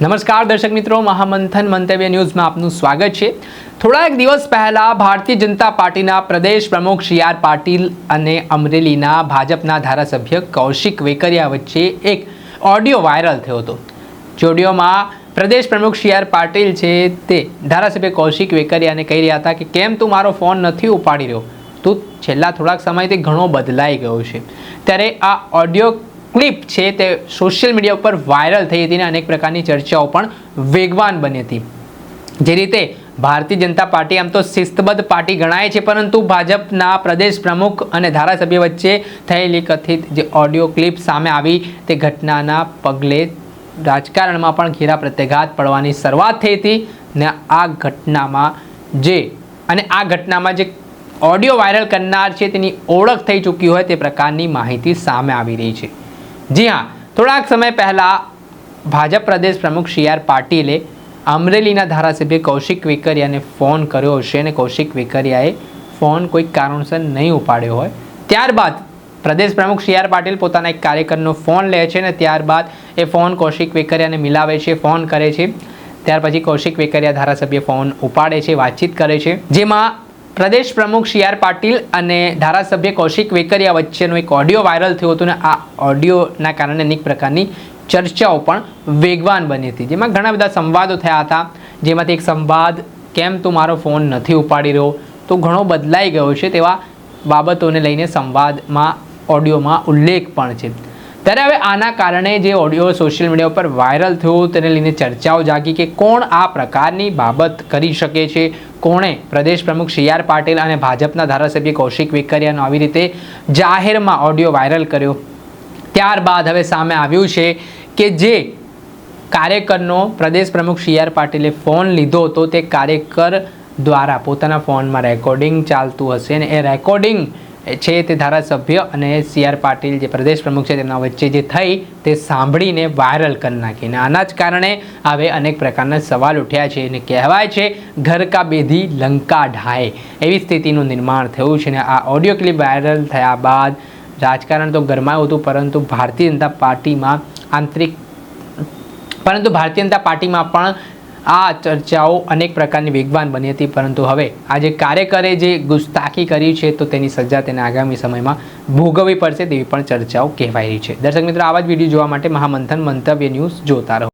નમસ્કાર દર્શક મિત્રો, મહામંથન મંતવ્ય ન્યૂઝમાં આપનું સ્વાગત છે. થોડા એક દિવસ પહેલા ભારતીય જનતા પાર્ટીના પ્રદેશ પ્રમુખ સી આર પાટીલ અને અમરેલીના ભાજપના ધારાસભ્ય કૌશિક વેકરિયા વચ્ચે એક ઓડિયો વાયરલ થયો હતો. જે ઓડિયોમાં પ્રદેશ પ્રમુખ સી આર પાટીલ છે તે ધારાસભ્ય કૌશિક વેકરિયાને કહી રહ્યા હતા કે, કેમ તું મારો ફોન નથી ઉપાડી રહ્યો? તું છેલ્લા થોડાક સમયથી ઘણો બદલાઈ ગયો છે. ત્યારે આ ઓડિયો ક્લિપ છે તે સોશિયલ મીડિયા ઉપર વાયરલ થઈ હતી અને અનેક પ્રકારની ચર્ચાઓ પણ વેગવાન બની હતી. જે રીતે ભારતીય જનતા પાર્ટી આમ તો શિસ્તબદ્ધ પાર્ટી ગણાય છે, પરંતુ ભાજપના પ્રદેશ પ્રમુખ અને ધારાસભ્ય વચ્ચે થયેલી કથિત જે ઓડિયો ક્લિપ સામે આવી તે ઘટનાના પગલે રાજકારણમાં પણ ઘેરા પ્રત્યાઘાત પડવાની શરૂઆત થઈ હતી ને આ ઘટનામાં જે અને આ ઘટનામાં જે ઓડિયો વાયરલ કરનાર છે તેની ઓળખ થઈ ચૂકી હોય તે પ્રકારની માહિતી સામે આવી રહી છે. જી હા, થોડાક સમય પહેલાં ભાજપ પ્રદેશ પ્રમુખ સી આર પાટીલે અમરેલીના ધારાસભ્ય કૌશિક વેકરિયાને ફોન કર્યો હશે અને કૌશિક વેકરિયાએ ફોન કોઈ કારણસર નહીં ઉપાડ્યો હોય. ત્યારબાદ પ્રદેશ પ્રમુખ સી આર પાટીલ પોતાના એક કાર્યકરનો ફોન લે છે અને ત્યારબાદ એ ફોન કૌશિક વેકરિયાને મિલાવે છે, ફોન કરે છે. ત્યાર પછી કૌશિક વેકરિયા ધારાસભ્ય ફોન ઉપાડે છે, વાતચીત કરે છે. જેમાં પ્રદેશ પ્રમુખ સી આર પાટીલ અને ધારાસભ્ય કૌશિક વેકરિયા વચ્ચેનો એક ઓડિયો વાયરલ થયો હતો ને આ ઓડિયોના કારણે અનેક પ્રકારની ચર્ચાઓ પણ વેગવાન બની હતી. જેમાં ઘણા બધા સંવાદો થયા હતા. જેમાંથી એક સંવાદ, કેમ તું મારો ફોન નથી ઉપાડી રહ્યો? તો ઘણો બદલાઈ ગયો છે તેવા બાબતોને લઈને સંવાદમાં ઓડિયોમાં ઉલ્લેખ પણ છે. ત્યારે હવે આના કારણે જે ઓડિયો સોશિયલ મીડિયા ઉપર વાયરલ થયો, તેને લઈને ચર્ચાઓ જાગી કે કોણ આ પ્રકારની બાબત કરી શકે છે? કોણે પ્રદેશ પ્રમુખ સી આર પાટીલ અને ભાજપના ધારાસભ્ય કૌશિક વેકરિયાનો આવી રીતે જાહેરમાં ઓડિયો વાયરલ કર્યો. ત્યારબાદ હવે સામે આવ્યું છે કે જે કાર્યકરનો પ્રદેશ પ્રમુખ સી આર પાટીલે ફોન લીધો હતો તે કાર્યકર દ્વારા પોતાના ફોનમાં રેકોર્ડિંગ ચાલતું હશે અને એ રેકોર્ડિંગ છે તે ધારાસભ્ય અને સી આર પાટીલ જે પ્રદેશ પ્રમુખ છે તેમના વચ્ચે જે થઈ તે સાંભળીને વાયરલ કરી નાખી અને આના જ કારણે હવે અનેક પ્રકારના સવાલ ઉઠ્યા છે અને કહેવાય છે, ઘર કા બેધી લંકા ઢાય એવી સ્થિતિનું નિર્માણ થયું છે અને આ ઓડિયો ક્લિપ વાયરલ થયા બાદ રાજકારણ તો ગરમાયું હતું, પરંતુ ભારતીય જનતા પાર્ટીમાં આંતરિક પરંતુ ભારતીય જનતા પાર્ટીમાં પણ આ ચર્ચાઓ અનેક પ્રકારની વેગવાન બની હતી, પરંતુ હવે આજે કાર્યકરે જે ગુસ્તાખી કરી છે, તો તેની સજા તેને આગામી સમયમાં ભોગવવી પડશે તેવી પણ ચર્ચાઓ કહેવાય રહી છે. દર્શક મિત્રો, આવા જ વીડિયો જોવા માટે મહામંથન મંતવ્ય ન્યૂઝ જોતા રહો.